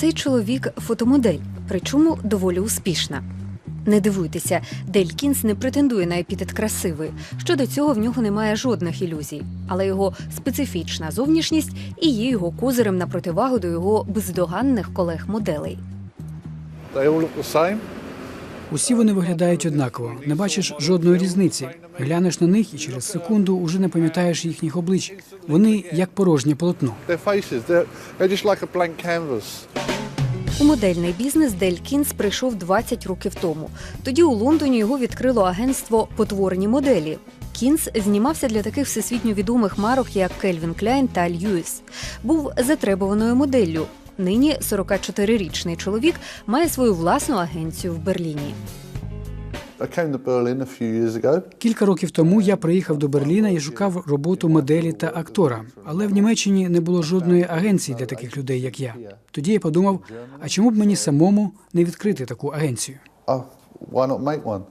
Цей чоловік фотомодель, причому доволі успішна. Не дивуйтеся, Дель Кінс не претендує на епітет красивий. Щодо цього в нього немає жодних ілюзій, але його специфічна зовнішність і є його козирем на противагу до його бездоганних колег-моделей. Усі вони виглядають однаково. Не бачиш жодної різниці. Глянеш на них і через секунду уже не пам'ятаєш їхніх облич. Вони як порожнє полотно. У модельний бізнес Дель Кінс прийшов 20 років тому. Тоді у Лондоні його відкрило агентство Потворені моделі. Кінс знімався для таких всесвітньо відомих марок, як Кельвін Кляйн та Льюіс. Був затребуваною моделлю. Нині 44-річний чоловік має свою власну агенцію в Берліні. Кілька років тому я приїхав до Берліна і шукав роботу моделі та актора. Але в Німеччині не було жодної агенції для таких людей, як я. Тоді я подумав: а чому б мені самому не відкрити таку агенцію? Why not make one?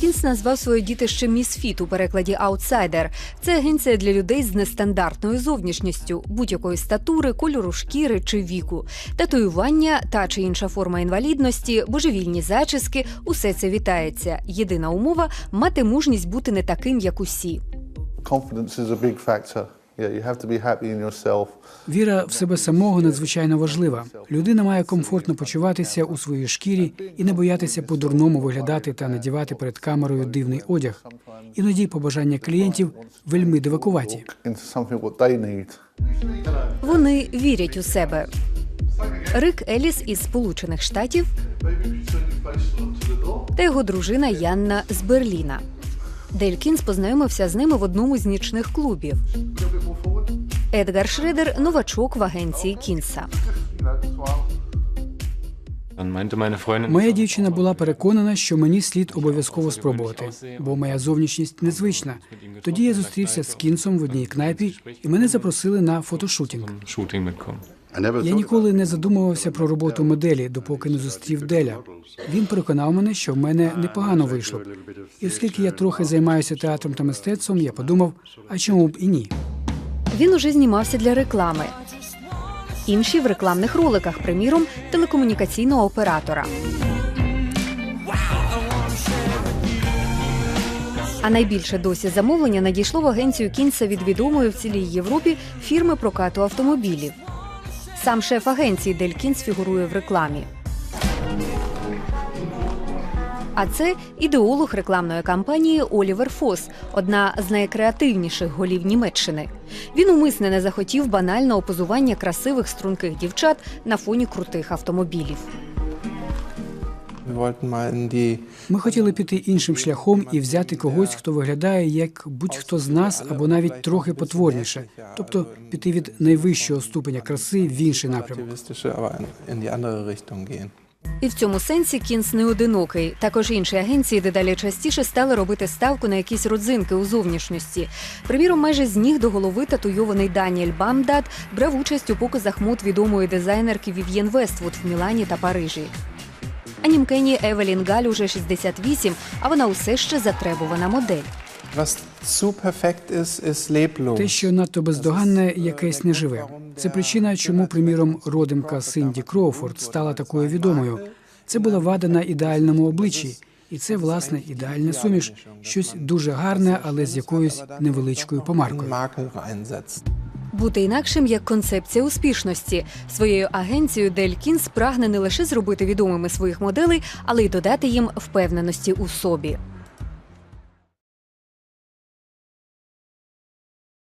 Кінс назвав своє дітище Міс Фіт у перекладі аутсайдер. Це агенція для людей з нестандартною зовнішністю, будь-якої статури, кольору шкіри чи віку, татуювання та чи інша форма інвалідності, божевільні зачіски усе це вітається. Єдина умова мати мужність бути не таким, як усі. Confidence is a big factor. Віра в себе самого надзвичайно важлива. Людина має комфортно почуватися у своїй шкірі і не боятися по-дурному виглядати та надівати перед камерою дивний одяг. Іноді побажання клієнтів вельми дивакуваті. Вони вірять у себе. Рик Еліс із Сполучених Штатів та його дружина Янна з Берліна. Дель Кінс познайомився з ними в одному з нічних клубів. Едгар Шредер новачок в агенції Кінса. Моя дівчина була переконана, що мені слід обов'язково спробувати, бо моя зовнішність незвична. Тоді я зустрівся з кінцем в одній кнайпі, і мене запросили на фотошутінг. Я ніколи не задумувався про роботу моделі, допоки не зустрів Деля. Він переконав мене, що в мене непогано вийшло. І оскільки я трохи займаюся театром та мистецтвом, я подумав, а чому б і ні? Він уже знімався для реклами. Інші в рекламних роликах, приміром, телекомунікаційного оператора. А найбільше досі замовлення надійшло в агенцію кінця від відомої в цілій Європі фірми прокату автомобілів. Сам шеф агенції Делькінс фігурує в рекламі. А це ідеолог рекламної кампанії Олівер Фос, одна з найкреативніших голів Німеччини. Він умисне не захотів банального позування красивих струнких дівчат на фоні крутих автомобілів. Ми хотіли піти іншим шляхом і взяти когось, хто виглядає як будь-хто з нас, або навіть трохи потворніше, тобто піти від найвищого ступеня краси в інший напрямок. І в цьому сенсі Кінс не одинокий. Також інші агенції дедалі частіше стали робити ставку на якісь родзинки у зовнішності. Приміром, майже з ніг до голови татуйований Даніель Бамдат брав участь у показах мод відомої дизайнерки Вів'єн Вествуд в Мілані та Парижі. А німкені Евелін Галь уже 68, а вона усе ще затребувана модель. Was zu perfekt ist, ist. Те, що надто бездоганне, якесь неживе. Це причина, чому, приміром, родимка Синді Кроуфорд стала такою відомою. Це була вада на ідеальному обличчі, і це власне ідеальна суміш, щось дуже гарне, але з якоюсь невеличкою помаркою. Бути інакшим як концепція успішності. Своєю агенцією Дель Кінс прагне не лише зробити відомими своїх моделей, але й додати їм впевненості у собі.